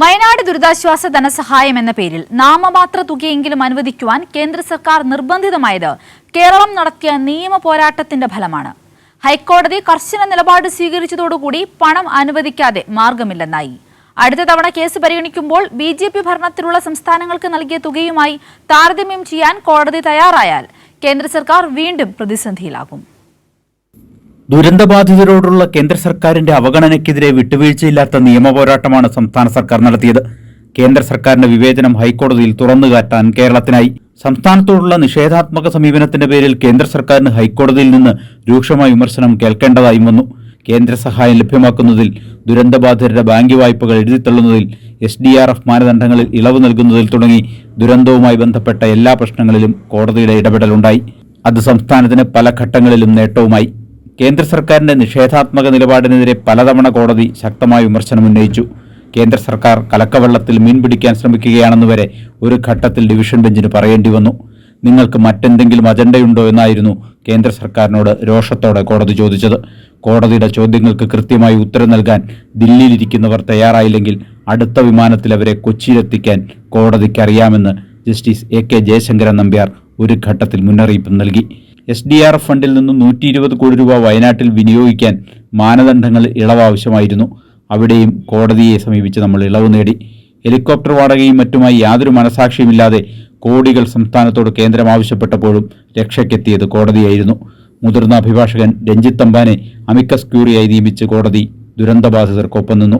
വയനാട് ദുരിതാശ്വാസ ധനസഹായം എന്ന പേരിൽ നാമമാത്ര തുകയെങ്കിലും അനുവദിക്കുവാൻ കേന്ദ്ര സർക്കാർ നിർബന്ധിതമായത് കേരളം നടത്തിയ നിയമ പോരാട്ടത്തിന്റെ ഫലമാണ്. ഹൈക്കോടതി കർശന നിലപാട് സ്വീകരിച്ചതോടുകൂടി പണം അനുവദിക്കാതെ മാർഗമില്ലെന്നായി. അടുത്ത തവണ കേസ് പരിഗണിക്കുമ്പോൾ ബി ജെ പി ഭരണത്തിലുള്ള സംസ്ഥാനങ്ങൾക്ക് നൽകിയ തുകയുമായി താരതമ്യം ചെയ്യാൻ കോടതി തയ്യാറായാൽ കേന്ദ്ര സർക്കാർ വീണ്ടും പ്രതിസന്ധിയിലാകും. ദുരന്തബാധിതരോടുള്ള കേന്ദ്ര സർക്കാരിന്റെ അവഗണനയ്ക്കെതിരെ വിട്ടുവീഴ്ചയില്ലാത്ത നിയമപോരാട്ടമാണ് സംസ്ഥാന സർക്കാർ നടത്തിയത്. കേന്ദ്ര സർക്കാരിന്റെ വിവേചനം ഹൈക്കോടതിയിൽ തുറന്നുകാട്ടാൻ കേരളത്തിനായി. സംസ്ഥാനത്തോടുള്ള നിഷേധാത്മക സമീപനത്തിന്റെ പേരിൽ കേന്ദ്ര സർക്കാരിന് ഹൈക്കോടതിയിൽ നിന്ന് രൂക്ഷമായ വിമർശനം കേൾക്കേണ്ടതായും വന്നു. കേന്ദ്ര സഹായം ലഭ്യമാക്കുന്നതിൽ ദുരന്തബാധിതരുടെ ബാങ്ക് വായ്പകൾ എഴുതിത്തള്ളുന്നതിൽ എസ് ഡി ആർ എഫ് മാനദണ്ഡങ്ങളിൽ ഇളവ് നൽകുന്നതിൽ തുടങ്ങി ദുരന്തവുമായി ബന്ധപ്പെട്ട എല്ലാ പ്രശ്നങ്ങളിലും കോടതിയുടെ ഇടപെടലുണ്ടായി. അത് സംസ്ഥാനത്തിന് പല ഘട്ടങ്ങളിലും നേട്ടവുമായി. കേന്ദ്ര സർക്കാരിന്റെ നിഷേധാത്മക നിലപാടിനെതിരെ പലതവണ കോടതി ശക്തമായ വിമർശനം ഉന്നയിച്ചു. കേന്ദ്ര സർക്കാർ കലക്കവെള്ളത്തിൽ മീൻ പിടിക്കാൻ ശ്രമിക്കുകയാണെന്ന് വരെ ഒരു ഘട്ടത്തിൽ ഡിവിഷൻ ബെഞ്ചിന് പറയേണ്ടി വന്നു. നിങ്ങൾക്ക് മറ്റെന്തെങ്കിലും അജണ്ടയുണ്ടോ എന്നായിരുന്നു കേന്ദ്ര സർക്കാരിനോട് രോഷത്തോടെ കോടതി ചോദിച്ചത്. കോടതിയുടെ ചോദ്യങ്ങൾക്ക് കൃത്യമായി ഉത്തരം നൽകാൻ ദില്ലിയിലിരിക്കുന്നവർ തയ്യാറായില്ലെങ്കിൽ അടുത്ത വിമാനത്തിൽ അവരെ കൊച്ചിയിലെത്തിക്കാൻ കോടതിക്കറിയാമെന്ന് justice A K Jayasankaran Nambiar ഒരു ഘട്ടത്തിൽ മുന്നറിയിപ്പ് നൽകി. എസ് ഡി ആർ ഫണ്ടിൽ നിന്നും നൂറ്റി ഇരുപത് കോടി രൂപ വയനാട്ടിൽ വിനിയോഗിക്കാൻ മാനദണ്ഡങ്ങൾ ഇളവ് ആവശ്യമായിരുന്നു അവിടെയും കോടതിയെ സമീപിച്ച് നമ്മൾ ഇളവ് നേടി. ഹെലികോപ്റ്റർ വാടകയും മറ്റുമായി യാതൊരു മനസാക്ഷിയുമില്ലാതെ കോടികൾ സംസ്ഥാനത്തോട് കേന്ദ്രം ആവശ്യപ്പെട്ടപ്പോഴും രക്ഷയ്ക്കെത്തിയത് കോടതിയായിരുന്നു. മുതിർന്ന അഭിഭാഷകൻ രഞ്ജിത്ത് തമ്പാനെ അമിക്കസ് ക്യൂറിയായി നിയമിച്ച് കോടതി ദുരന്തബാധിതർക്കൊപ്പം നിന്നു.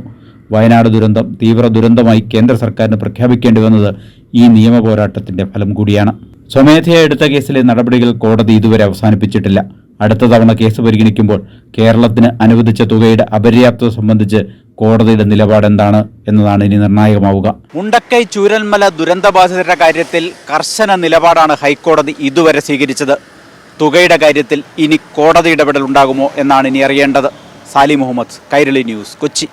വയനാട് ദുരന്തം തീവ്ര ദുരന്തമായി കേന്ദ്ര സർക്കാരിന് പ്രഖ്യാപിക്കേണ്ടി വന്നത് ഈ നിയമ പോരാട്ടത്തിന്റെ ഫലം കൂടിയാണ്. സ്വമേധയാ എടുത്ത കേസിലെ നടപടികൾ കോടതി ഇതുവരെ അവസാനിപ്പിച്ചിട്ടില്ല. അടുത്ത തവണ കേസ് പരിഗണിക്കുമ്പോൾ കേരളത്തിന് അനുവദിച്ച തുകയുടെ അപര്യാപ്തത സംബന്ധിച്ച് കോടതിയുടെ നിലപാട് എന്താണ് എന്നതാണ് ഇനി നിർണായകമാവുക. മുണ്ടക്കൈ ചൂരൽമല ദുരന്തബാധിതരുടെ കാര്യത്തിൽ കർശന നിലപാടാണ് ഹൈക്കോടതി ഇതുവരെ സ്വീകരിച്ചത്. തുകയുടെ കാര്യത്തിൽ ഇനി കോടതി ഇടപെടൽ ഉണ്ടാകുമോ എന്നാണ് ഇനി അറിയേണ്ടത്. സാലി മുഹമ്മദ് കൈരളി ന്യൂസ് കൊച്ചി.